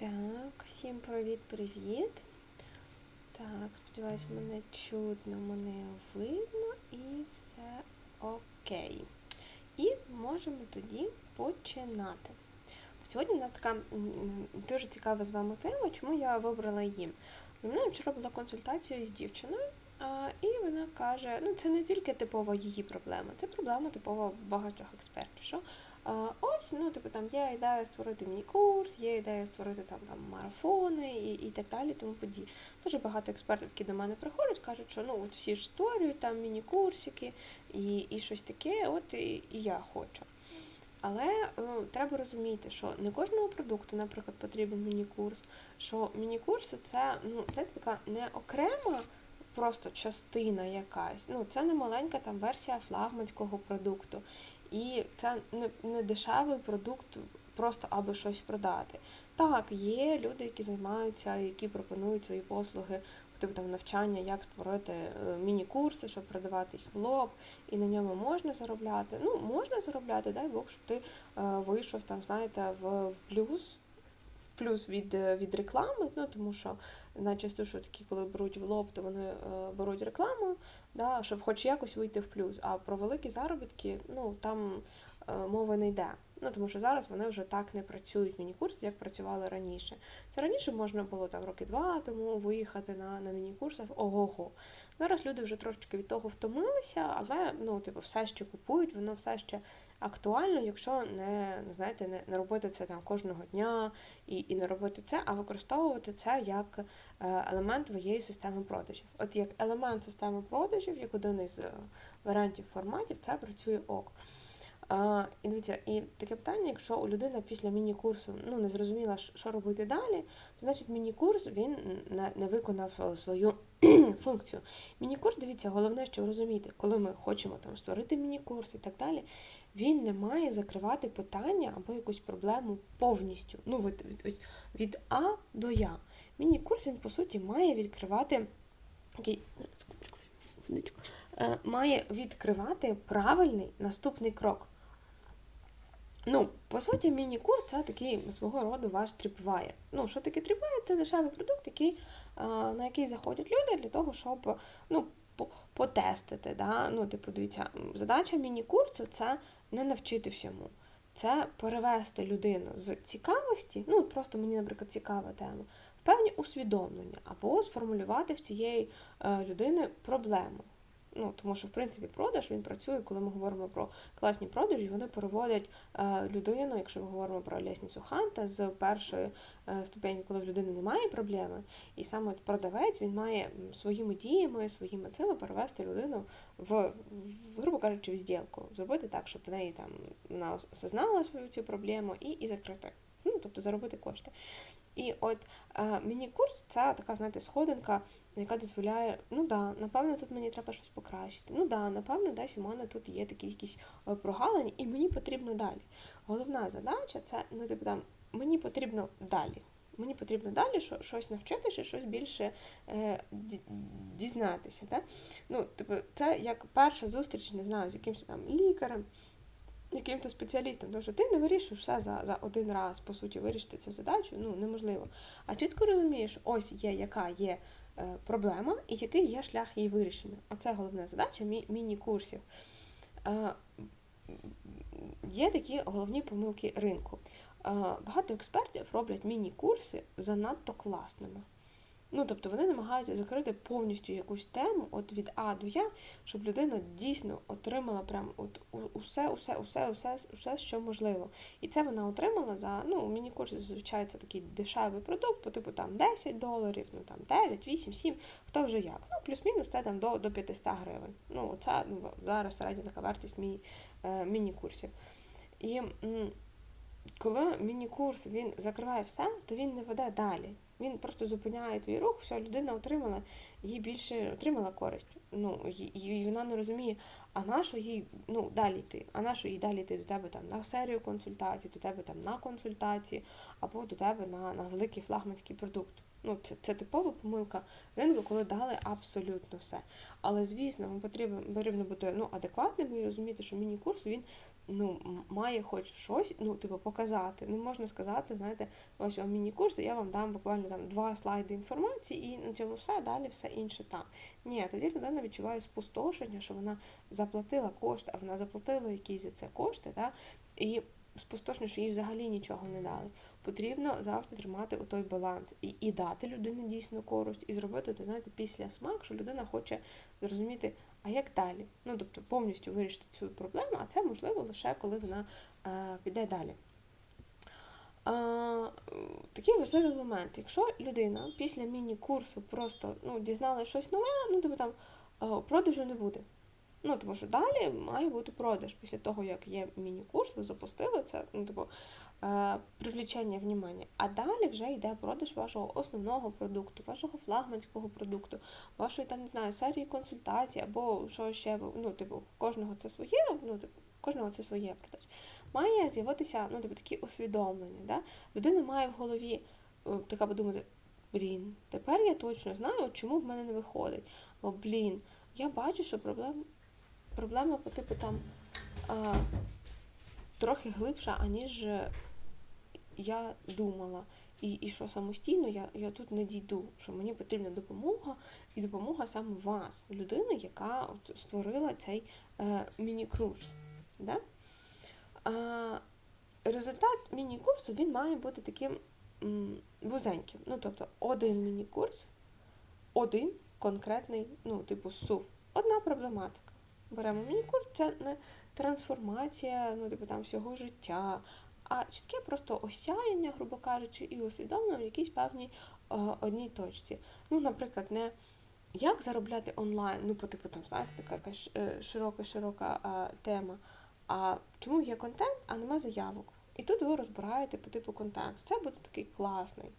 Так, всім привіт-привіт. Так, сподіваюсь, мене чутно, мене видно і все окей. І можемо тоді починати. Сьогодні у нас така дуже цікава з вами тема, чому я вибрала її. Мене вчора була консультація з дівчиною, і вона каже: ну це не тільки типова її проблема, це проблема типова багатьох експертів. Що ось, ну типу там є ідея створити міні-курс, є ідея створити там там марафони і, і так далі, тому події. Дуже багато експертів, які до мене приходять, кажуть, що ну от всі ж створюють там міні-курсики і, і щось таке, от і, і я хочу. Але е, треба розуміти, що не кожному продукту, наприклад, потрібен міні-курс, що міні-курси це ну, це така не окрема просто частина якась. Ну, це не маленька там версія флагманського продукту. І це не, не дешевий продукт, просто аби щось продати. Так, є люди, які займаються, які пропонують свої послуги, типу там навчання, як створити е, міні-курси, щоб продавати їх в лоб, і на ньому можна заробляти. Ну, можна заробляти, дай Бог, щоб ти е, вийшов там, знаєте, в плюс. Плюс від, е, від реклами, ну тому що найчастіше такі, коли беруть в лоб, то вони е, беруть рекламу, да, щоб хоч якось вийти в плюс. А про великі заробітки, ну там е, мови не йде. Ну тому що зараз вони вже так не працюють міні-курси, як працювали раніше. Це раніше можна було там роки два тому виїхати на, на міні-курсах. Ого-го. Зараз люди вже трошечки від того втомилися, але ну, типу, все ще купують, воно все ще актуально, якщо не знаєте, не, не робити це там кожного дня і, і не робити це, а використовувати це як е, елемент твоєї системи продажів. От як елемент системи продажів, як один із е, варіантів форматів, це працює ок. І дивіться, і таке питання, якщо у людини після міні-курсу ну, не зрозуміла, що робити далі, то значить міні-курс він не, виконав е, свою функцію. Міні-курс, дивіться, головне, що розуміти, коли ми хочемо там створити міні-курс і так далі, він не має закривати питання або якусь проблему повністю. Ну, від, від, ось від А до Я. Міні-курс він, по суті, має відкривати е, Має відкривати правильний наступний крок. Ну, по суті, міні-курс це такий свого роду ваш тріпвайер. Ну, що таке тріпвайер? Це дешевий продукт, який, на який заходять люди для того, щоб ну, потестити. Да? Ну, типу, дивіться, задача міні-курсу це не навчити всьому. Це перевести людину з цікавості, ну просто мені, наприклад, цікава тема, в певні усвідомлення, або сформулювати в цієї е, людини проблему. Ну, тому що, в принципі, продаж він працює, коли ми говоримо про класні продажі, вони переводять е, людину, якщо ми говоримо про лісницю Ханта, з першої е, ступені, коли в людини немає проблеми, і саме продавець він має своїми діями, своїми цими перевести людину в, грубо кажучи, в зділку, зробити так, щоб в неї там вона осознала свою цю проблему і, і закрити. Ну, тобто заробити кошти. І от е, міні-курс це така, знаєте, сходинка, яка дозволяє, ну да, напевно, тут мені треба щось покращити. Ну да, напевно, десь у мене тут є такі якісь е, прогалини, і мені потрібно далі. Головна задача це, ну, типу там, мені потрібно далі. Мені потрібно далі що, щось навчитися, щось більше е, дізнатися. Да? Ну, типу, це як перша зустріч, не знаю, з якимось там лікарем, яким-то спеціалістом, тому що ти не вирішуєш все за, за один раз, по суті, вирішити цю задачу, ну, неможливо. А чітко розумієш, ось є, яка є е, проблема і який є шлях її вирішення. Оце головна задача мі- міні-курсів. Е, є такі головні помилки ринку. Е, багато експертів роблять міні-курси занадто класними. Ну, тобто вони намагаються закрити повністю якусь тему от від А до Я, щоб людина дійсно отримала прям от усе, усе, усе, усе, усе, що можливо. І це вона отримала за ну, міні-курс зазвичай це такий дешевий продукт, по типу там 10 доларів, ну там 9, 8, 7, хто вже як. Ну, плюс-мінус це там до, до 500 гривень. Ну, це ну, зараз середня така вартість мі, е, міні-курсів. І м, коли міні-курс він закриває все, то він не веде далі. Він просто зупиняє твій рух, все, людина отримала, їй більше отримала користь. Ну, і вона не розуміє, а на що їй ну, далі йти? А на що їй далі йти до тебе там на серію консультацій, до тебе там на консультації, або до тебе на, на великий флагманський продукт. Ну, це, це типова помилка ринку, коли дали абсолютно все. Але звісно, потрібно, потрібно бути ну, адекватним і розуміти, що міні-курс він ну, має хоч щось, ну, типу, показати. Не можна сказати, знаєте, ось вам міні-курс, я вам дам буквально там два слайди інформації, і на цьому все, далі все інше там. Ні, тоді людина відчуває спустошення, що вона заплатила кошти, а вона заплатила якісь за це кошти, да? і спустошення, що їй взагалі нічого не дали. Потрібно завжди тримати у той баланс і, і дати людині дійсну користь, і зробити, ти знаєте, після смак, що людина хоче зрозуміти, а як далі? Ну, тобто повністю вирішити цю проблему, а це можливо лише коли вона е, піде далі. А, такий важливий момент. Якщо людина після міні-курсу просто ну, дізналася щось нове, ну тобто там е, продажу не буде. Ну, тому що далі має бути продаж. Після того, як є міні-курс, ви запустили це, ну, типу, е, привлічення внимання. А далі вже йде продаж вашого основного продукту, вашого флагманського продукту, вашої там, не знаю, серії консультацій, або що ще, ну, типу, кожного це своє, ну, типу, кожного це своє продаж. Має з'явитися ну, типу, такі усвідомлення. Да? Людина має в голові е, така подумати, блін, тепер я точно знаю, чому в мене не виходить. Бо, блін, я бачу, що проблем, проблема по типу там а, трохи глибша, аніж я думала. І, і що самостійно я, я тут не дійду, що мені потрібна допомога, і допомога саме вас, людини, яка от створила цей е, міні-курс. Да? А, результат міні-курсу він має бути таким м, вузеньким. Ну, тобто, один міні-курс, один конкретний, ну, типу, сув, одна проблематика. Беремо міні-курс, це не трансформація, ну, типу, там всього життя, а чітке просто осяяння, грубо кажучи, і усвідомлення в якійсь певній е, одній точці. Ну, наприклад, не як заробляти онлайн, ну, по типу, там, знаєте, така якась е, широка-широка е, тема. А чому є контент, а нема заявок? І тут ви розбираєте по типу контенту. Це буде такий класний,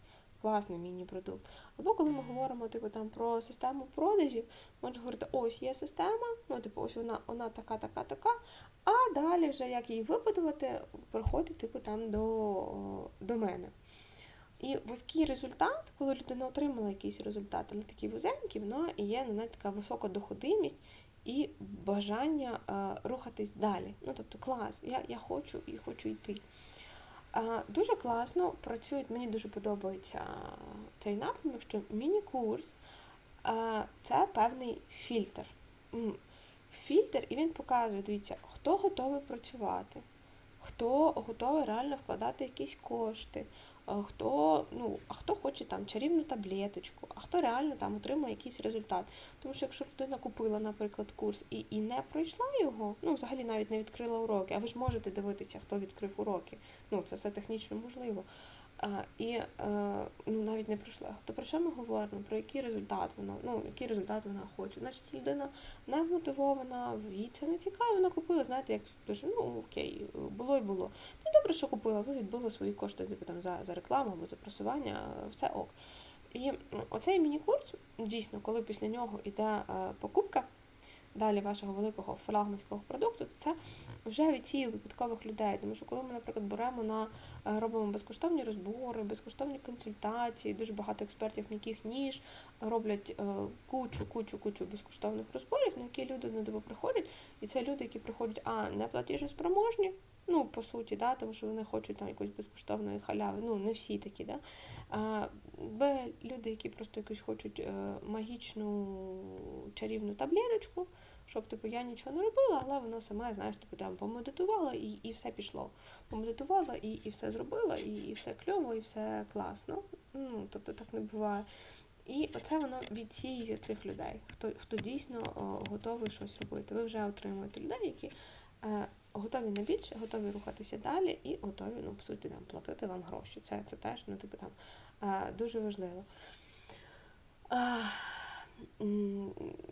класний міні-продукт. Або коли ми говоримо типу, там, про систему продажів, можна говорити, ось є система, ну, типу, ось вона, вона така, така, така. А далі вже як її вибудувати, приходить типу, там, до, до мене. І вузький результат, коли людина отримала якийсь результат, але такий вузенький, воно є ну, навіть така висока доходимість і бажання е, рухатись далі. Ну, тобто, клас, я, я хочу і хочу йти. Е, дуже класно працюють, мені дуже подобається цей напрямок, що міні-курс е, це певний фільтр. Фільтр, і він показує, дивіться, хто готовий працювати, хто готовий реально вкладати якісь кошти, е, хто, ну, а хто хоче там чарівну таблеточку, а хто реально там отримує якийсь результат. Тому що якщо людина купила, наприклад, курс і, і не пройшла його, ну взагалі навіть не відкрила уроки, а ви ж можете дивитися, хто відкрив уроки. Ну, це все технічно можливо. І е, ну, навіть не пройшла. То про що ми говоримо? Про який результат вона, ну, який результат вона хоче. Значить, людина не вмотивована, їй це не цікаво, вона купила, знаєте, як дуже, ну окей, було і було. Ну добре, що купила, ви відбили свої кошти типу, там, за, за рекламу або за просування, все ок. І оцей міні-курс, дійсно, коли після нього йде е, покупка далі вашого великого флагманського продукту, то це вже відсіє випадкових людей. Тому що коли ми, наприклад, беремо на робимо безкоштовні розбори, безкоштовні консультації, дуже багато експертів, м'яких ніж роблять е, кучу, кучу, кучу безкоштовних розборів, на які люди на добу приходять, і це люди, які приходять, а не платіжоспроможні, Ну, по суті, да, тому що вони хочуть там якоїсь безкоштовної халяви. Ну, не всі такі, да. А, Б, люди, які просто якусь хочуть е, магічну чарівну таблеточку, щоб типу я нічого не робила, але воно саме, знаєш, типу там помедитувала і, і все пішло. Помедитувала і, і все зробила, і, і все кльово, і все класно. Ну, тобто так не буває. І оце воно відсіює цих людей, хто хто дійсно о, готовий щось робити. Ви вже отримуєте людей, які е, готові на більше, готові рухатися далі і готові, ну, по суті, там, платити вам гроші. Це це теж ну, типу, там, е, дуже важливо.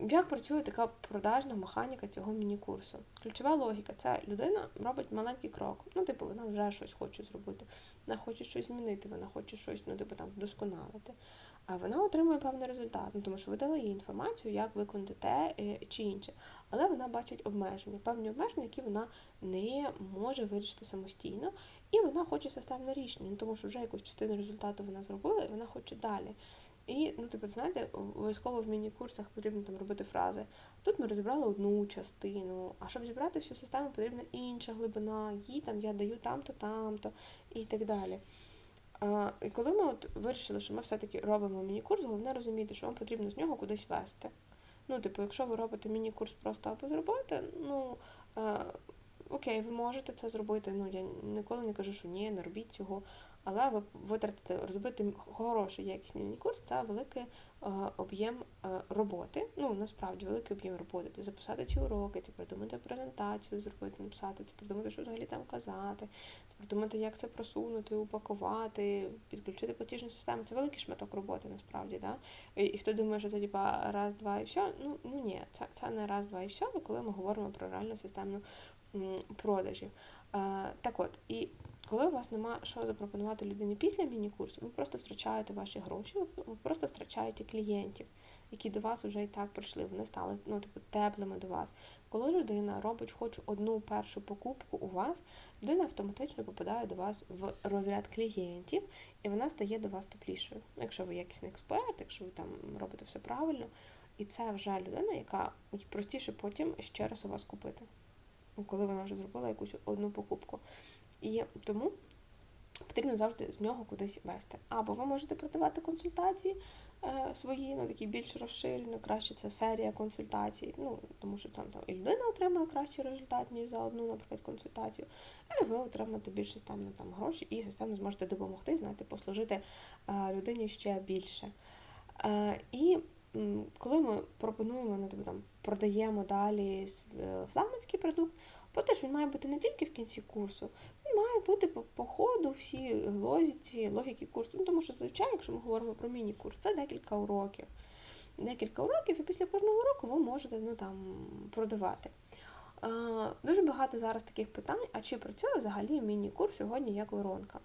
Як працює така продажна механіка цього міні-курсу? Ключова логіка це людина робить маленький крок. Ну, типу, вона вже щось хоче зробити, вона хоче щось змінити, вона хоче щось ну, типу, там, вдосконалити. А вона отримує певний результат, ну, тому що ви дали їй інформацію, як виконати те е, чи інше. Але вона бачить обмеження, певні обмеження, які вона не може вирішити самостійно, і вона хоче системне рішення, ну, тому що вже якусь частину результату вона зробила, і вона хоче далі. І, ну, типу, знаєте, обов'язково в міні-курсах потрібно там робити фрази. Тут ми розібрали одну частину, а щоб зібрати всю систему, потрібна інша глибина, їй там я даю там-то, там-то і так далі. А, і коли ми от вирішили, що ми все-таки робимо міні-курс, головне розуміти, що вам потрібно з нього кудись вести. Ну, типу, якщо ви робите міні-курс просто аби зробити, ну е, окей, ви можете це зробити. Ну, я ніколи не кажу, що ні, не робіть цього. Але ви витратите, розробити хороший якісний міні-курс це великий е, об'єм е, роботи. Ну, насправді, великий об'єм роботи. Це записати ці уроки, це придумати презентацію, зробити, написати, це придумати, що взагалі там казати, це придумати, як це просунути, упакувати, підключити платіжну систему. Це великий шматок роботи, насправді. Да? І, і хто думає, що це типа раз, два і все. Ну, ну ні, це, це не раз, два і все, коли ми говоримо про реальну системну продажів. Е, так от, і коли у вас нема що запропонувати людині після міні-курсу, ви просто втрачаєте ваші гроші, ви просто втрачаєте клієнтів, які до вас вже і так прийшли. Вони стали ну, типу, теплими до вас. Коли людина робить хоч одну першу покупку у вас, людина автоматично попадає до вас в розряд клієнтів, і вона стає до вас теплішою. Якщо ви якісний експерт, якщо ви там робите все правильно, і це вже людина, яка простіше потім ще раз у вас купити, коли вона вже зробила якусь одну покупку. І тому потрібно завжди з нього кудись вести. Або ви можете продавати консультації е, свої, ну такі більш розширені, краще це серія консультацій, ну тому що там, там і людина отримує кращий результат, ніж за одну, наприклад, консультацію, і ви отримаєте більш системно там гроші і системно зможете допомогти, знаєте, послужити е, людині ще більше. Е, і коли ми пропонуємо, ну, там, продаємо далі е, флагманський продукт, теж він має бути не тільки в кінці курсу, він має бути по, по ходу всі лозіці, логіки курсу. Ну, Тому що, звичайно, якщо ми говоримо про міні-курс, це декілька уроків. Декілька уроків, і після кожного уроку ви можете ну, там, продавати. Е, Дуже багато зараз таких питань, а чи працює взагалі міні-курс сьогодні як воронка?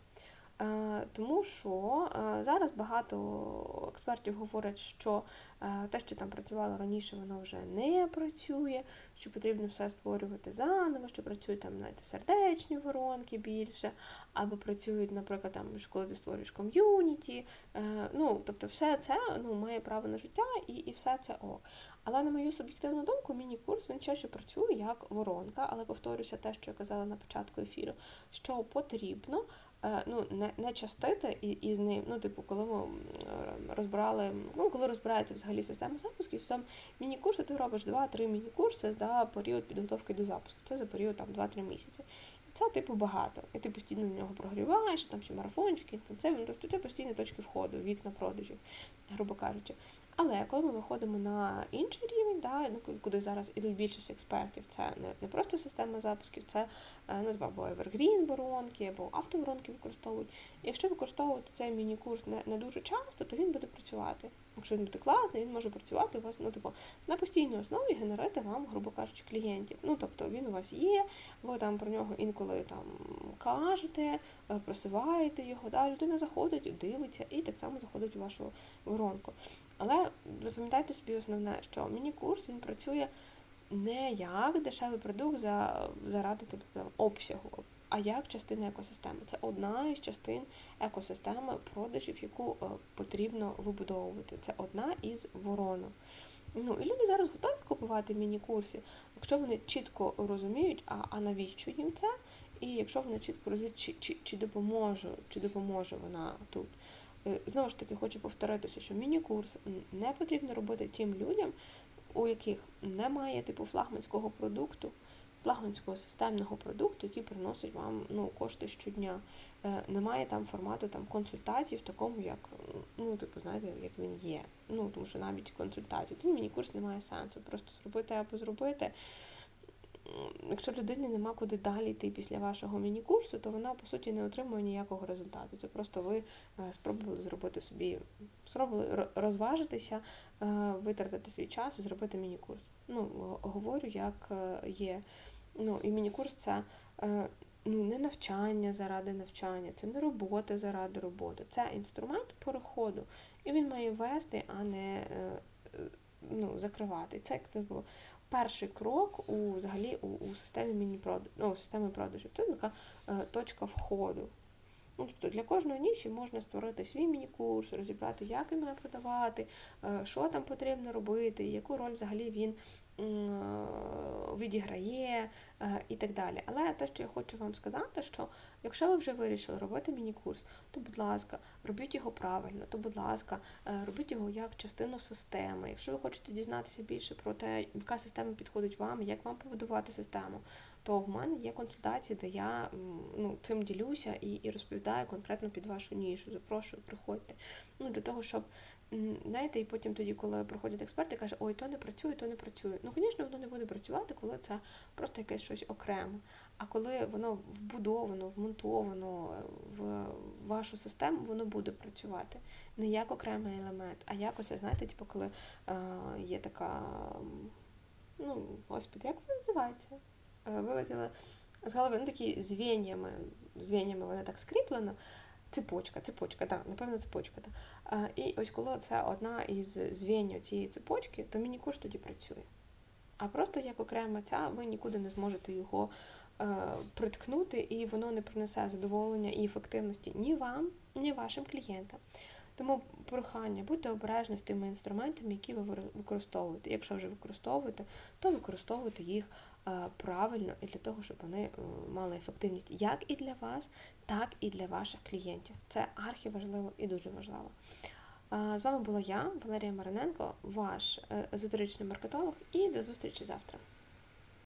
Е, тому що е, зараз багато експертів говорять, що е, те, що там працювало раніше, воно вже не працює, що потрібно все створювати заново, що працюють там знаєте, сердечні воронки більше, або працюють, наприклад, там, коли ти створюєш ком'юніті. Ну, тобто, все це ну, має право на життя і і все це ок. Але на мою суб'єктивну думку, міні-курс він ще працює як воронка, але повторюся те, що я казала на початку ефіру, що потрібно. Е, ну, не не частити і, і з ним, ну, типу, коли ми розбирали, ну, коли розбирається взагалі система запусків, то там міні-курси ти робиш 2-3 міні-курси за період підготовки до запуску. Це за період там 2-3 місяці. І це, типу, багато. І ти постійно в нього прогріваєш, там ще марафончики, це, тобто це постійні точки входу, вікна продажів, грубо кажучи. Але коли ми виходимо на інший рівень, да, ну, куди зараз ідуть більшість експертів, це не просто система запусків, це е, ну, або Evergreen воронки, або автоворонки використовують. Якщо використовувати цей міні-курс не, не дуже часто, то він буде працювати. Якщо він буде класний, він може працювати у вас ну, типу, на постійній основі генерити вам, грубо кажучи, клієнтів. Ну, тобто він у вас є, ви там про нього інколи там кажете, е, просуваєте його, да, людина заходить, дивиться і так само заходить у вашу воронку. Але запам'ятайте собі основне, що міні-курс він працює не як дешевий продукт за, заради типу, там, обсягу, а як частина екосистеми. Це одна із частин екосистеми продажів, яку е, потрібно вибудовувати. Це одна із воронок. Ну, І люди зараз готові купувати міні-курси, якщо вони чітко розуміють, а а навіщо їм це, і якщо вони чітко розуміють, чи чи, чи, допоможе, чи допоможе вона тут. Знову ж таки, хочу повторитися, що міні-курс не потрібно робити тим людям, у яких немає типу флагманського продукту, флагманського системного продукту, який приносить вам ну, кошти щодня. Е, немає там формату там, консультацій в такому, як ну, типу, знаєте, як він є. Ну, Тому що навіть консультації, тоді міні-курс не має сенсу. Просто зробити або зробити якщо людині нема куди далі йти після вашого міні-курсу, то вона, по суті, не отримує ніякого результату. Це просто ви е, спробували зробити собі, спробували розважитися, е, витратити свій час і зробити міні-курс. Ну, говорю, як е, є. Ну, І міні-курс це ну, не навчання заради навчання, це не робота заради роботи. Це інструмент переходу. І він має вести, а не ну, закривати. Це як типу, перший крок у взагалі у, у системі міні ну, у системи продажів. Це така е, точка входу. Ну, тобто для кожної ніші можна створити свій міні-курс, розібрати, як він має продавати, е, що там потрібно робити, яку роль взагалі він е, відіграє е, і так далі. Але те, що я хочу вам сказати, що якщо ви вже вирішили робити міні-курс, то, будь ласка, робіть його правильно, то, будь ласка, робіть його як частину системи. Якщо ви хочете дізнатися більше про те, яка система підходить вам, як вам побудувати систему, то в мене є консультації, де я ну, цим ділюся і, і розповідаю конкретно під вашу нішу. Запрошую, приходьте. Ну, для того, щоб знаєте, і потім тоді, коли приходять експерти, каже, ой, то не працює, то не працює. Ну, звісно, воно не буде працювати, коли це просто якесь щось окреме. А коли воно вбудовано, вмонтовано е, в вашу систему, воно буде працювати. Не як окремий елемент, а як оце, знаєте, типу, коли е, є така, ну, господи, як це називається? Е, Вилетіла з голови, ну такі звеньями, звеньями вони так скріплено. Цепочка, цепочка, так, напевно, цепочка. Так. Е, І ось коли це одна із звеньів цієї цепочки, то міні-курс тоді працює. А просто як окрема ця, ви нікуди не зможете його е, приткнути, і воно не принесе задоволення і ефективності ні вам, ні вашим клієнтам. Тому прохання, будьте обережні з тими інструментами, які ви використовуєте. Якщо вже використовуєте, то використовуйте їх правильно і для того, щоб вони е, мали ефективність як і для вас, так і для ваших клієнтів. Це архіважливо і дуже важливо. Е, З вами була я, Валерія Мариненко, ваш е, езотеричний маркетолог, і до зустрічі завтра.